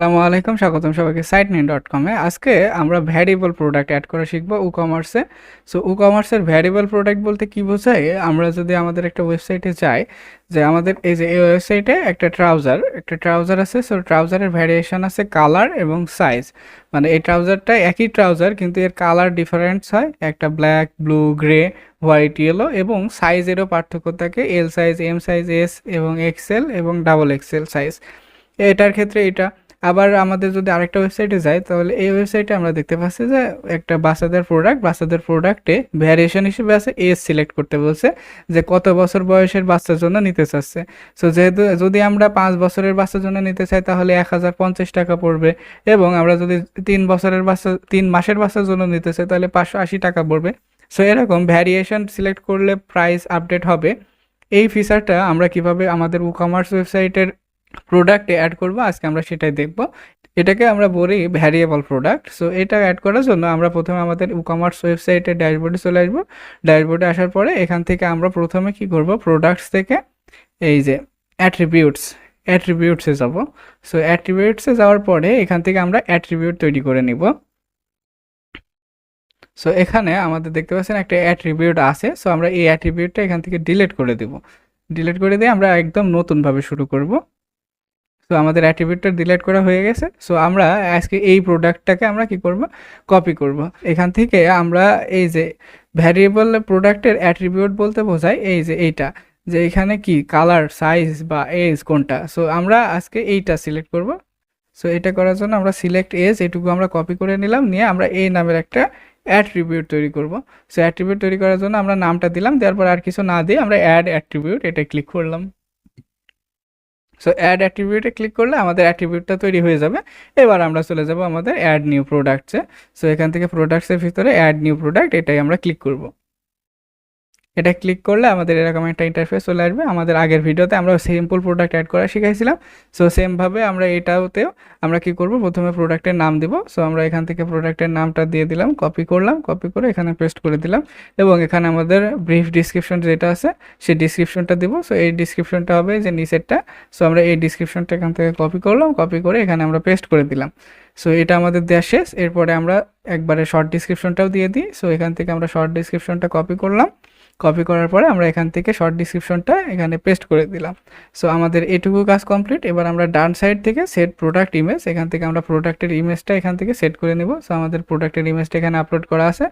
আসসালামু আলাইকুম স্বাগতম সবাইকে সাইট নাইন ডট কমে আজকে আমরা ভ্যারিয়েবল প্রোডাক্ট অ্যাড করা শিখব ই কমার্সে সো ই কমার্সের ভ্যারিয়েবল প্রোডাক্ট বলতে কি বোঝায়? আমরা যদি আমাদের একটা ওয়েবসাইটে যাই, যে আমাদের এই যে এই ওয়েবসাইটে একটা ট্রাউজার একটা ট্রাউজার আছে সো ট্রাউজারের ভ্যারিয়েশন আছে কালার এবং সাইজ মানে এই ট্রাউজারটা একই ট্রাউজার কিন্তু এর কালার ডিফারেন্স হয়। একটা black blue grey white yellow এবং সাইজেরও পার্থক্য থাকে। L size M size S এবং এক্সেল এবং ডাবল এক্সেল সাইজ এটার ক্ষেত্রে এটা আবার আমাদের যদি আরেকটা ওয়েবসাইটে যাই, তাহলে এই ওয়েবসাইটে আমরা দেখতে পাচ্ছি যে একটা বাচ্চাদের প্রোডাক্ট বাচ্চাদের প্রোডাক্টে ভ্যারিয়েশন হিসেবে আছে এজ সিলেক্ট করতে বলছে, যে কত বছর বয়সের বাচ্চার জন্য নিতে চাচ্ছে। সো যেহেতু, যদি আমরা পাঁচ বছরের বাচ্চার জন্য নিতে চাই, তাহলে এক হাজার পঞ্চাশ টাকা পড়বে। এবং আমরা যদি তিন বছরের বাচ্চা, তিন মাসের বাচ্চার জন্য নিতে চাই, তাহলে পাঁচশো আশি টাকা পড়বে। সো এরকম ভ্যারিয়েশন সিলেক্ট করলে প্রাইস আপডেট হবে। এই ফিচারটা আমরা কীভাবে আমাদের ই কমার্স ওয়েবসাইটের প্রোডাক্টে অ্যাড করব, আজকে আমরা সেটাই দেখব। এটাকে আমরা বলি ভ্যারিয়েবল প্রোডাক্ট সো এটা অ্যাড করার জন্য আমরা প্রথমে আমাদের ই কমার্স ওয়েবসাইটের ড্যাশবোর্ডে চলে আসব। ড্যাশবোর্ডে আসার পরে এখান থেকে আমরা প্রথমে কি করব? প্রোডাক্টস থেকে এই যে অ্যাট্রিবিউটস অ্যাট্রিবিউটসে যাব। সো অ্যাট্রিবিউটসে যাওয়ার পরে এখান থেকে আমরা অ্যাট্রিবিউট তৈরি করে নিব। সো এখানে আমাদের দেখতে পাচ্ছেন একটা অ্যাট্রিবিউট আছে। সো আমরা এই অ্যাট্রিবিউটটা এখান থেকে ডিলিট করে দেব। ডিলিট করে দিয়ে আমরা একদম নতুনভাবে শুরু করব। সো আমাদের অ্যাট্রিবিউটটা ডিলেট করা হয়ে গেছে। সো আমরা আজকে এই প্রোডাক্টটাকে আমরা কি করব? কপি করব। এখান থেকে আমরা এই যে ভ্যারিয়েবল প্রোডাক্টের অ্যাট্রিবিউট বলতে বোঝায় এই যে এইটা, যে এখানে কি কালার সাইজ বা এজ কোনটা। সো আমরা আজকে এইটা সিলেক্ট করব। সো এটা করার জন্য আমরা সিলেক্ট এজ এটুকু আমরা কপি করে নিলাম, নিয়ে আমরা এই নামের একটা অ্যাট্রিবিউট তৈরি করব। সো অ্যাট্রিবিউট তৈরি করার জন্য আমরা নামটা দিলাম, দেওয়ার পর আর কিছু না দিয়ে আমরা অ্যাড অ্যাট্রিবিউট এটা ক্লিক করলাম। সো অ্যাড অ্যাট্রিবিউটে ক্লিক করলে আমাদের অ্যাট্রিবিউটটা তৈরি হয়ে যাবে। এবার আমরা চলে যাব আমাদের অ্যাড নিউ প্রোডাক্টসে সো এখান থেকে প্রোডাক্টসের ভিতরে অ্যাড নিউ প্রোডাক্ট এটাই আমরা ক্লিক করব। এটা ক্লিক করলে আমাদের এরকম একটা ইন্টারফেস চলে আসবে। আমাদের আগের ভিডিওতে আমরা সিম্পল প্রোডাক্ট অ্যাড করা শিখাইছিলাম। সো সেমভাবে আমরা এটাতেও আমরা কি করব? প্রথমে প্রোডাক্টের নাম দিব। সো আমরা এখান থেকে প্রোডাক্টের নামটা দিয়ে দিলাম কপি করলাম কপি করে এখানে পেস্ট করে দিলাম। এবং এখানে আমাদের ব্রিফ ডিসক্রিপশন যেটা আছে, সেই ডিসক্রিপশনটা দিব। সো এই ডিসক্রিপশনটা হবে যে নিচেরটা। সো আমরা এই ডিসক্রিপশনটা এখান থেকে কপি করলাম কপি করে এখানে আমরা পেস্ট করে দিলাম। সো এটা আমাদের দেওয়া শেষ। এরপরে আমরা একবারে শর্ট ডিসক্রিপশনটাও দিয়ে দিই। সো এখান থেকে আমরা শর্ট ডিসক্রিপশনটা কপি করলাম। কপি করার পরে আমরা এখান থেকে শর্ট ডিসক্রিপশনটা এখানে পেস্ট করে দিলাম। সো আমাদের এটুকু কাজ কমপ্লিট এবার আমরা ডান সাইড থেকে সেট প্রোডাক্ট ইমেজ এখান থেকে আমরা প্রোডাক্টের ইমেজটা এখান থেকে সেট করে নেব। সো আমাদের প্রোডাক্টের ইমেজটা এখানে আপলোড করা আছে।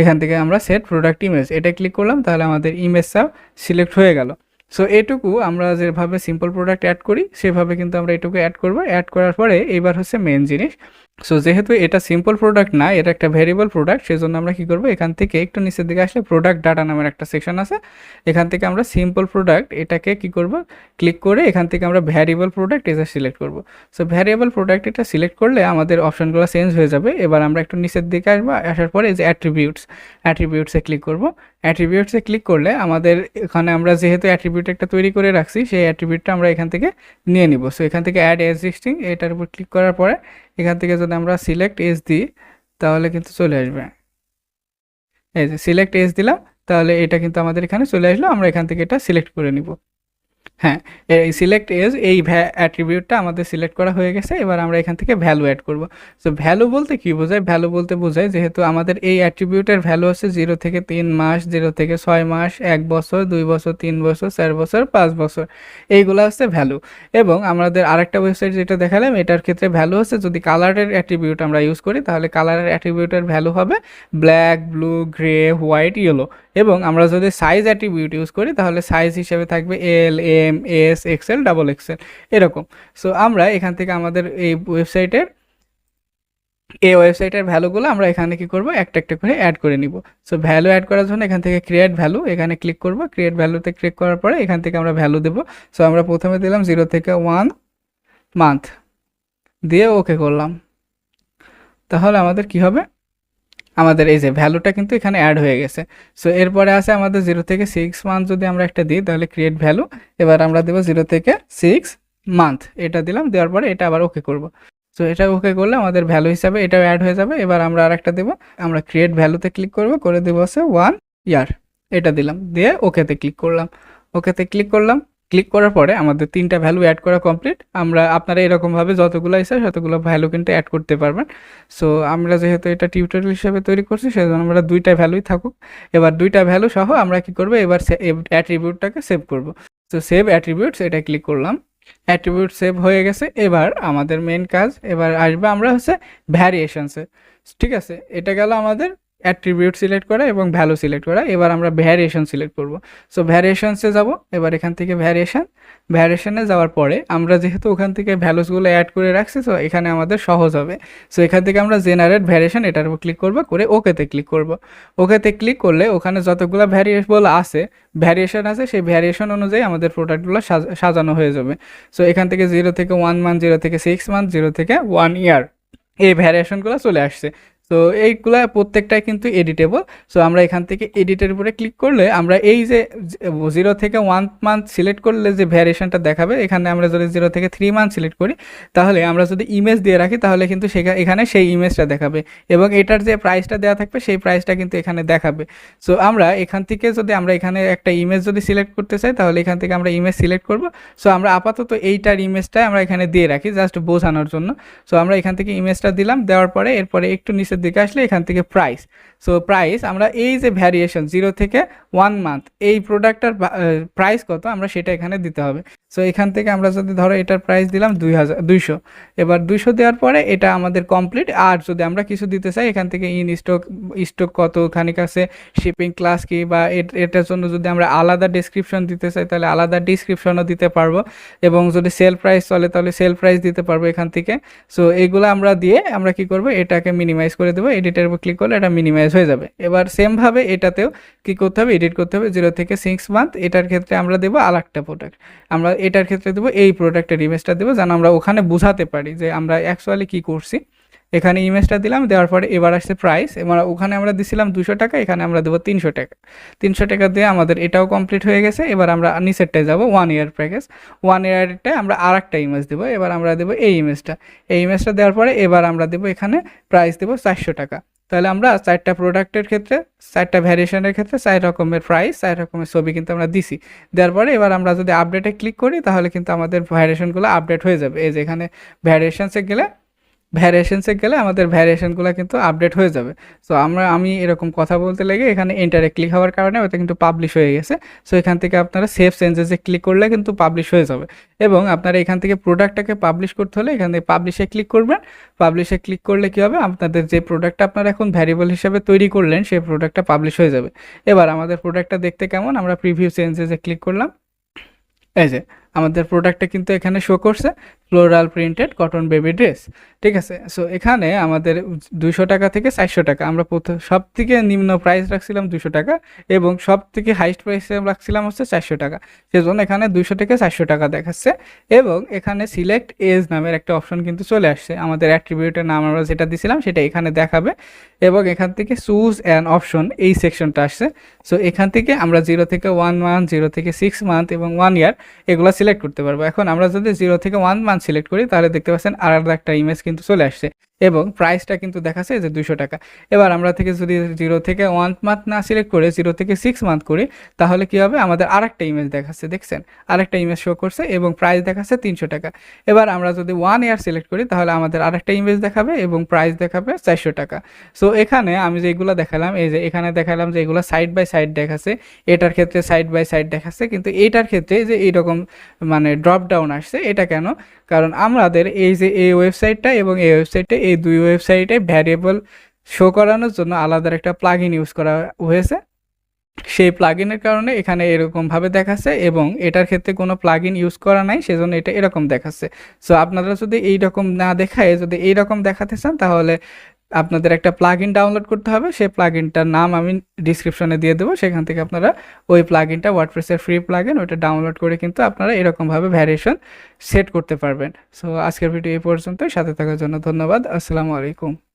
এখান থেকে আমরা সেট প্রোডাক্ট ইমেজ এটা ক্লিক করলাম, তাহলে আমাদের ইমেজটাও সিলেক্ট হয়ে গেল। সো এটুকু আমরা যেভাবে সিম্পল প্রোডাক্ট অ্যাড করি, সেভাবে কিন্তু আমরা এটুকু অ্যাড করব। অ্যাড করার পরে, এবার হচ্ছে মেন জিনিস। সো যেহেতু এটা সিম্পল প্রোডাক্ট না, এটা একটা ভেরিয়েবল প্রোডাক্ট সেই জন্য আমরা কী করব? এখান থেকে একটু নিচের দিকে আসলে প্রোডাক্ট ডাটা নামের একটা সেকশন আছে। এখান থেকে আমরা সিম্পল প্রোডাক্ট এটাকে কি করব? ক্লিক করে এখান থেকে আমরা ভ্যারিয়েবল প্রোডাক্ট এটা সিলেক্ট করব। সো ভ্যারিয়েবল প্রোডাক্ট এটা সিলেক্ট করলে আমাদের অপশনগুলো চেঞ্জ হয়ে যাবে। এবার আমরা একটু নিচের দিকে আসব, আসার পরে যে অ্যাট্রিবিউটস অ্যাট্রিবিউটসে ক্লিক করব। অ্যাট্রিবিউটসে ক্লিক করলে আমাদের এখানে আমরা যেহেতু অ্যাট্রিবিউট একটা তৈরি করে রাখছি, সেই অ্যাট্রিবিউটটা আমরা এখান থেকে নিয়ে নিব। সো এখান থেকে অ্যাড এক্সিস্টিং এটার উপর ক্লিক করার পরে এখান থেকে যদি আমরা সিলেক্ট এস দিই, তাহলে কিন্তু চলে আসবে। এই যে সিলেক্ট এস দিলাম, তাহলে এটা কিন্তু আমাদের এখানে চলে আসলো, আমরা এখান থেকে এটা সিলেক্ট করে নিব। হ্যাঁ এই সিলেক্ট এজ এই অ্যাট্রিবিউটটা আমাদের সিলেক্ট করা হয়ে গেছে, এবার আমরা এখান থেকে ভ্যালু অ্যাড করব। সো ভ্যালু বলতে কি বোঝায়? ভ্যালু বলতে বোঝায় যেহেতু আমাদের এই অ্যাট্রিবিউটের ভ্যালু আছে জিরো থেকে তিন মাস জিরো থেকে ছয় মাস, এক বছর, দুই বছর, তিন বছর, চার বছর, পাঁচ বছর। এইগুলো হচ্ছে ভ্যালু এবং আমাদের আরেকটা ওয়েবসাইট যেটা দেখালাম, এটার ক্ষেত্রে ভ্যালু হচ্ছে যদি কালারের অ্যাট্রিবিউট আমরা ইউজ করি, তাহলে কালারের অ্যাট্রিবিউটের ভ্যালু হবে black blue grey white yellow এবং আমরা যদি সাইজ অ্যাট্রিবিউট ইউজ করি, তাহলে সাইজ হিসেবে থাকবে L M S XL double XL এরকম। সো আমরা এখান থেকে আমাদের এই ওয়েবসাইটের এই ওয়েবসাইটের ভ্যালুগুলো আমরা এখানে কি করব? একটা একটা করে অ্যাড করে নিব। সো ভ্যালু অ্যাড করার জন্য এখান থেকে ক্রিয়েট ভ্যালু এখানে ক্লিক করব। ক্রিয়েট ভ্যালুতে ক্লিক করার পরে এখান থেকে আমরা ভ্যালু দেব। সো আমরা প্রথমে দিলাম জিরো থেকে ওয়ান মান্থ দিয়ে ওকে করলাম। তাহলে আমাদের কি হবে? আমাদের এই যে ভ্যালুটা কিন্তু এখানে অ্যাড হয়ে গেছে। সো এরপরে আছে আমাদের জিরো থেকে সিক্স মান্থ যদি আমরা একটা দিই, তাহলে ক্রিয়েট ভ্যালু এবার আমরা দেবো জিরো থেকে সিক্স মান্থ এটা দিলাম, দেওয়ার পরে এটা আবার ওকে করব। সো এটা ওকে করলে আমাদের ভ্যালু হিসাবে এটাও অ্যাড হয়ে যাবে। এবার আমরা আর একটা দেবো, আমরা ক্রিয়েট ভ্যালুতে ক্লিক করব, করে দেবো হচ্ছে ওয়ান ইয়ার এটা দিলাম, দিয়ে ওকেতে ক্লিক করলাম। ওকেতে ক্লিক করলাম ক্লিক করার পরে আমাদের তিনটা ভ্যালু অ্যাড করা কমপ্লিট আমরা আপনারা এরকমভাবে যতগুলো ইচ্ছা ততগুলো ভ্যালু কিন্তু অ্যাড করতে পারবেন। সো আমরা যেহেতু এটা টিউটোরিয়াল হিসেবে তৈরি করছি, সেজন্য আমরা দুইটা ভ্যালুই থাকুক। এবার দুইটা ভ্যালু সহ আমরা কি করব? এবার অ্যাট্রিবিউটটাকে সেভ করব। তো সেভ অ্যাট্রিবিউটস এটা ক্লিক করলাম। অ্যাট্রিবিউট সেভ হয়ে গেছে। এবার আমাদের মেন কাজ, এবার আসবে আমরা হচ্ছে ভ্যারিয়েশনসে ঠিক আছে? এটা গেল আমাদের অ্যাট্রিবিউট সিলেক্ট করা এবং ভ্যালু সিলেক্ট করা। এবার আমরা ভ্যারিয়েশন সিলেক্ট করব। সো ভ্যারিয়েশনসে যাব। এবার এখান থেকে ভ্যারিয়েশন ভ্যারিয়েশনে যাওয়ার পরে আমরা যেহেতু ওখান থেকে ভ্যালুসগুলো অ্যাড করে রাখছি তো এখানে আমাদের সহজ হবে। সো এখান থেকে আমরা জেনারেট ভ্যারিয়েশন এটার উপর ক্লিক করব, করে ওকেতে ক্লিক করব। ওকেতে ক্লিক করলে ওখানে যতগুলো ভ্যারিয়েবল আছে ভ্যারিয়েশন আছে, সেই ভ্যারিয়েশন অনুযায়ী আমাদের প্রোডাক্টগুলো সাজানো হয়ে যাবে। সো এখান থেকে জিরো থেকে ওয়ান মান্থ জিরো থেকে সিক্স মান্থ জিরো থেকে ওয়ান ইয়ার এই ভ্যারিয়েশনগুলো চলে আসছে। তো এইগুলা প্রত্যেকটাই কিন্তু এডিটেবল সো আমরা এখান থেকে এডিটের উপরে ক্লিক করলে আমরা এই যে জিরো থেকে ওয়ান মান্থ সিলেক্ট করলে যে ভ্যারিয়েশনটা দেখাবে, এখানে আমরা যদি জিরো থেকে থ্রি মান্থ সিলেক্ট করি, তাহলে আমরা যদি ইমেজ দিয়ে রাখি, তাহলে কিন্তু সেখানে এখানে সেই ইমেজটা দেখাবে। এবং এটার যে প্রাইসটা দেওয়া থাকবে, সেই প্রাইসটা কিন্তু এখানে দেখাবে। সো আমরা এখান থেকে যদি আমরা এখানে একটা ইমেজ যদি সিলেক্ট করতে চাই, তাহলে এখান থেকে আমরা ইমেজ সিলেক্ট করব। সো আমরা আপাতত এইটার ইমেজটা আমরা এখানে দিয়ে রাখি জাস্ট বোঝানোর জন্য। সো আমরা এখান থেকে ইমেজটা দিলাম, দেওয়ার পরে এরপরে একটু নিচের দিকে আসলে এখান থেকে প্রাইস সো প্রাইস আমরা এই যে ভ্যারিয়েশন জিরো থেকে ওয়ান মান্থ এই প্রোডাক্টটার প্রাইস কত, আমরা সেটা এখানে দিতে হবে। সো এখান থেকে আমরা যদি ধরো এটার প্রাইস দিলাম দুই হাজার, দুইশো। এবার দুইশো দেওয়ার পরে এটা আমাদের কমপ্লিট আর যদি আমরা কিছু দিতে চাই, এখান থেকে ইন স্টক স্টক কত, খানিক আছে শিপিং ক্লাস কি, বা এটার জন্য যদি আমরা আলাদা ডিসক্রিপশন দিতে চাই, তাহলে আলাদা ডিসক্রিপশনও দিতে পারব। এবং যদি সেল প্রাইস চলে, তাহলে সেল প্রাইস দিতে পারব এখান থেকে। সো এগুলো আমরা দিয়ে আমরা কি করব, এটাকে মিনিমাইজ করে দেবো। এডিটের উপর ক্লিক করলে এটা মিনিমাইজ হয়ে যাবে। এবার সেমভাবে এটাতেও কি করতে হবে এডিট করতে হবে। জিরো থেকে সিক্স মান্থ এটার ক্ষেত্রে আমরা দেবো একটা প্রোডাক্ট আমরা এটার ক্ষেত্রে দেবো, এই প্রোডাক্টের ইমেজটা দেবো, যেন আমরা ওখানে বুঝাতে পারি যে আমরা অ্যাকচুয়ালি কী করছি। এখানে ইমেজটা দিলাম, দেওয়ার পরে এবার আসছে প্রাইস এবার ওখানে আমরা দিছিলাম দুশো টাকা, এখানে আমরা দেবো তিনশো টাকা। তিনশো টাকা দিয়ে আমাদের এটাও কমপ্লিট হয়ে গেছে, এবার আমরা নিচেরটায় যাব ওয়ান ইয়ার প্যাকেজ ওয়ান ইয়ারটায় আমরা আর একটা ইমেজ দেবো, এবার আমরা দেবো এই ইমেজটা এই ইমেজটা দেওয়ার পরে এবার আমরা দেবো এখানে প্রাইস দেবো চারশো টাকা। তাহলে আমরা চারটা প্রোডাক্টের ক্ষেত্রে, চারটা ভ্যারিয়েশনের ক্ষেত্রে চার রকমের প্রাইস চার রকমের ছবি কিন্তু আমরা দিছি। দেওয়ার পরে এবার আমরা যদি আপডেটে ক্লিক করি, তাহলে কিন্তু আমাদের ভ্যারিয়েশনগুলো আপডেট হয়ে যাবে। এই যে এখানে ভ্যারিয়েশনসে গেলে ভ্যারিয়েশনসে গেলে আমাদের ভ্যারিয়েশনগুলো কিন্তু আপডেট হয়ে যাবে। সো আমরা, আমি এরকম কথা বলতে লেগে এখানে এন্টারে ক্লিক হওয়ার কারণে ওটা কিন্তু পাবলিশ হয়ে গেছে। সো এখান থেকে আপনারা সেভ চেঞ্জেসে ক্লিক করলে কিন্তু পাবলিশ হয়ে যাবে। এবং আপনারা এখান থেকে প্রোডাক্টটাকে পাবলিশ করতে হলে এখান থেকে পাবলিশে ক্লিক করবেন। পাবলিশে ক্লিক করলে কী হবে? আপনাদের যে প্রোডাক্টটা আপনারা এখন ভ্যারিয়েবল হিসেবে তৈরি করলেন, সেই প্রোডাক্টটা পাবলিশ হয়ে যাবে। এবার আমাদের প্রোডাক্টটা দেখতে কেমন? আমরা প্রিভিউ চেঞ্জেসে ক্লিক করলাম। এই যে আমাদের প্রোডাক্টটা কিন্তু এখানে শো করছে floral printed cotton baby dress ঠিক আছে? সো এখানে আমাদের দুশো টাকা থেকে চারশো টাকা, আমরা প্রথম সব থেকে নিম্ন প্রাইস রাখছিলাম দুশো টাকা এবং সব থেকে হাইস্ট প্রাইস রাখছিলাম হচ্ছে চারশো টাকা। সেজন্য এখানে দুশো থেকে চারশো টাকা দেখাচ্ছে এবং এখানে সিলেক্ট এজ নামের একটা অপশন কিন্তু চলে আসছে। আমাদের অ্যাট্রিবিউটের নাম আমরা যেটা দিছিলাম সেটা এখানে দেখাবে এবং এখান থেকে চুজ অ্যান অপশন এই সেকশনটা আসছে। সো এখান থেকে আমরা জিরো থেকে ওয়ান মান্থ জিরো থেকে সিক্স মান্থ এবং ওয়ান ইয়ার এগুলো সিলেক্ট করতে পারব। এখন আমরা যদি জিরো থেকে ওয়ান মান্থ সিলেক্ট করি, তাহলে দেখতে পাচ্ছেন আলাদা একটা ইমেজ কিন্তু চলে আসছে। এবং প্রাইসটা কিন্তু দেখাচ্ছে যে দুশো টাকা। এবার আমরা থেকে যদি জিরো থেকে ওয়ান মান্থ না সিলেক্ট করে জিরো থেকে সিক্স মান্থ করি, তাহলে কী হবে? আমাদের আরেকটা ইমেজ দেখাচ্ছে, দেখছেন? আরেকটা ইমেজ শো করছে এবং প্রাইস দেখাচ্ছে তিনশো টাকা। এবার আমরা যদি ওয়ান ইয়ার সিলেক্ট করি, তাহলে আমাদের আরেকটা ইমেজ দেখাবে এবং প্রাইস দেখাবে চারশো টাকা। সো এখানে আমি যে যেগুলো দেখালাম, এই যে এখানে দেখালাম যে এগুলো সাইড বাই সাইড দেখাচ্ছে, এটার ক্ষেত্রে সাইড বাই সাইড দেখাচ্ছে, কিন্তু এটার ক্ষেত্রে যে এইরকম মানে ড্রপ ডাউন আসছে, এটা কেন? কারণ আমাদের এই যে এই ওয়েবসাইটটা এবং এই ওয়েবসাইটটা এই দুই ওয়েবসাইটে ভ্যারিয়েবল শো করানোর জন্য আলাদা একটা প্লাগ ইউজ করা হয়েছে। সেই প্লাগিনের কারণে এখানে এরকমভাবে দেখাচ্ছে এবং এটার ক্ষেত্রে কোনো প্লাগইন ইউজ করা নাই, সেজন্য এটা এরকম দেখাচ্ছে। সো আপনারা যদি এই রকম না দেখায়, যদি এই রকম দেখাতে চান, তাহলে আপনাদের একটা প্লাগ ডাউনলোড করতে হবে। সেই প্লাগ নাম আমি ডিসক্রিপশনে দিয়ে দেবো। সেখান থেকে আপনারা ওই প্লাগ ইনটা ওয়ার্ডপ্রেসের ফ্রি প্লাগ ওইটা ডাউনলোড করে কিন্তু আপনারা এরকমভাবে ভ্যারিয়েশন সেট করতে পারবেন। সো আজকের ভিডিও এই পর্যন্তই। সাথে থাকার জন্য ধন্যবাদ। আসসালামু আলাইকুম।